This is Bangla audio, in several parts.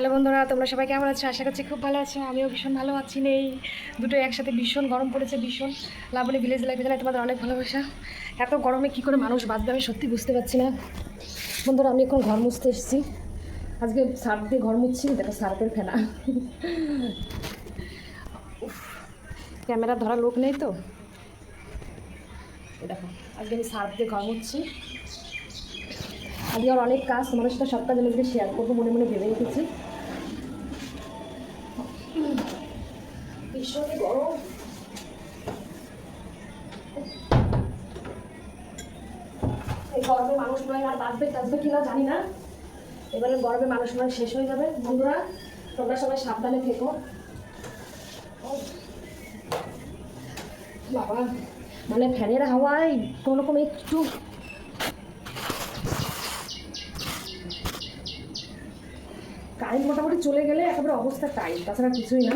হ্যালো বন্ধুরা, তোমরা সবাই কেমন আছো? আশা করছি খুব ভালো আছো। আমিও ভীষণ ভালো আছি। নেই দুটো একসাথে ভীষণ গরম পড়েছে, ভীষণ। লাবণী ভিলেজ লাইফে জানাই তোমাদের অনেক ভালোবাসা। এত গরমে কী করে মানুষ বাঁচবে আমি সত্যি বুঝতে পারছি না। বন্ধুরা, আমি এখন ঘর মুছতে এসেছি। আজকে সার্ফ দিয়ে ঘর মুছছি দেখো সার্ফের ফেনা। ক্যামেরা ধরা লোক নেই তো। দেখো, আজকে আমি সার্ফ দিয়ে ঘর মুছছি। আজকে আর অনেক কাজ, তোমাদের সাথে সব আমি শেয়ার করব মনে মনে ভেবে রেখেছি। ভীষণই গরম। এই গরমে মানুষ নয়, আর বাঁচবে টাচবে কিনা জানি না। এবারে গরমে মানুষ নয়, শেষ হয়ে যাবে। বন্ধুরা, তোমরা সবাই সাবধানে থেকো। বাবা মানে ফ্যানের হাওয়ায় কোনো রকম একটু কারেন্ট মোটামুটি চলে গেলে একেবারে অবস্থা টাইট তাছাড়া কিছুই না।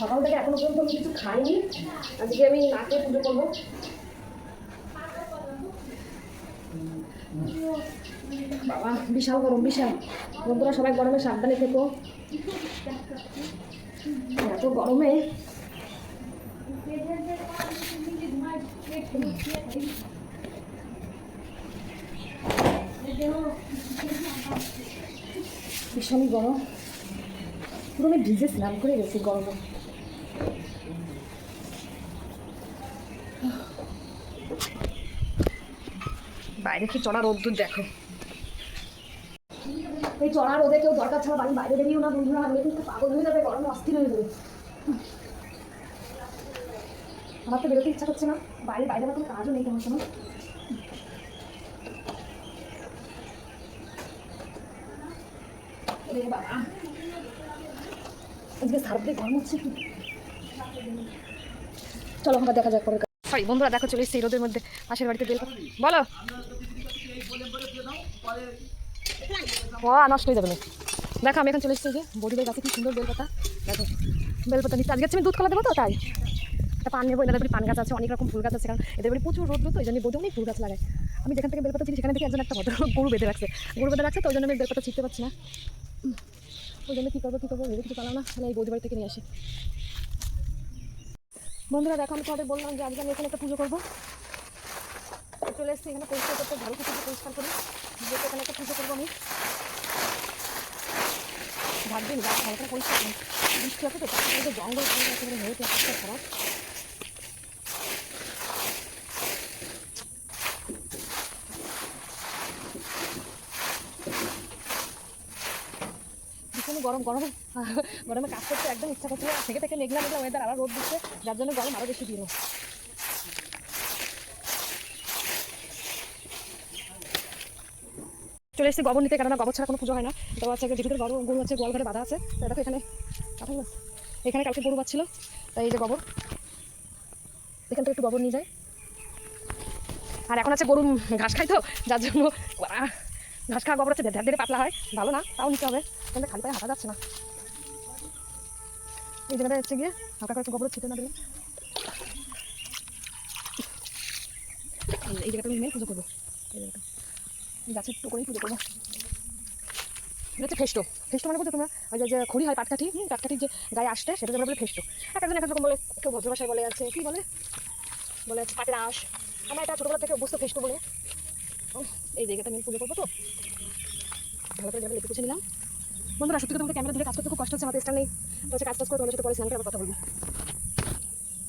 সকাল থেকে এখনও পর্যন্ত আমি কিছু খাইনি। আজকে আমি নাকে পুজো করব। বাবা, বিশাল গরম, বিশাল। বন্ধুরা, সবাই গরমে সাবধানে থেকো। এত গরমে। ভীষণই গরম। পুরো আমি ভিজে স্নান করে গেছি গরমে। বাইরে কি চড়া রোদ্দুর দেখো। এই চড়া রোদে কেউ দরকার ছাড়া বাড়ি বাইরে বেরিয়েও না, বন্ধুরা আমি কিন্তু পাগল হয়ে যাবে, গরমে অস্থির হয়ে যাবে। আমার তো বেরোতে ইচ্ছা করছে না। বাইরে বাইরে আমার কোনো কাজও নেই তোমার সময়। বাবা আজকে সার্ফ গরম চলো আমরা দেখা যাক পরে সরি বন্ধুরা, দেখো চলে এসেছি এই রোদের মধ্যে। পাশের বাড়িতে বেল বলো। ও নষ্ট হয়ে যাবে না। দেখো, আমি এখন চলে এসেছি যে বডিদের গাছে, কি সুন্দর বেলপাতা দেখো বেলপাতা নিচ্ছে। আজকে আমি দুধ কলা দেবো তো, তাই। একটা পান নেব, এদের বাড়ি পান গাছ আছে, অনেক রকম ফুল গাছ আছে, কারণ এদের বাড়ি প্রচুর রোদ তো ওই জন্য বডি অনেক ফুল গাছ লাগায়। আমি যেখান থেকে বেলপাতা চিনি সেখানে দেখি একজন একটা ভদ্রলোক গরু বেঁধে রাখছে। গরু বেঁধে রাখছে, তো ওই জন্য আমি বেলপাতা ছিটতে পারছি না। ওই জন্য কী করব কী করব, ভেবে কিছু পালাম না। তাহলে এই বৌদি বাড়ি থেকে নিয়ে আসি। বন্ধুরা, দেখো, আমি তোমাদের বললাম যে আজকে আমি এখানে একটা পুজো করব। চলে এসেছি এখানে পরিষ্কার করতে ঝাড়ু কিছু পরিষ্কার করি। যেহেতু এখানে একটা পুজো করব আমি। গাছ হালকা পরিষ্কার করি। বৃষ্টি আছে তো জঙ্গল হয়েছে খারাপ। ভীষণ গরম গরম। গরমে কাজ করতে একদম ইচ্ছা করছে না। থেকে থেকে মেঘলা মেঘলা ওয়েদার আবার রোদ দিচ্ছে, যার জন্য গরম আরও বেশি দিল চলে এসেছি গোবর নিতে, কেননা গোবর ছাড়া কোনো পুজো হয় না। তো হচ্ছে যেহেতু গরু গরু হচ্ছে গোয়াল ঘরে বাঁধা আছে, তো দেখো এখানে। এখানে কালকে গরু বাচ্ছিল তাই এই যে গোবর। এখান থেকে একটু গোবর নিয়ে যায় আর এখন আছে গরু ঘাস খাই তো, যার জন্য ঘাস খাওয়া গোবর হচ্ছে ধ্যার ধীরে পাতলা হয় ভালো না তাও নিতে হবে। কিন্তু খালি পায়ে হাঁটা যাচ্ছে না। এই জায়গাটা হচ্ছে গিয়ে হালকা করে গোবর ছিটে না দিলে। এই- জায়গাটা আমি মেন পুজো করব। এই জায়গাটা। গাছের একটু করেই পুজো করব। এটা হচ্ছে ফেস্টো। ফেস্টো মানে বলতে তোমরা ওই যে- খড়ি হয় পাটকাঠি হুম, পাটকাঠির যে গায়ে আসতে সেটা তোমরা বলে ফেস্টো। এক একজন এক বলে কেউ ভদ্র ভাষায় বলে আছে কি বলে? বলে আছে পাটের আঁশ। আমরা এটা ছোটোবেলা থেকে অভ্যস্ত ফেস্টো বলে। এই জায়গাটা আমি পুজো করব তো। ভালো করে জায়গাটা লিখে পুছে নিলাম। বন্ধুরা, সত্যি ক্যামেরা ধরে কাজ করতে খুব কষ্ট হচ্ছে, আমাদের স্টার নেই। তো হচ্ছে কাজ করে তোমাদের সাথে পরে কথা বলব।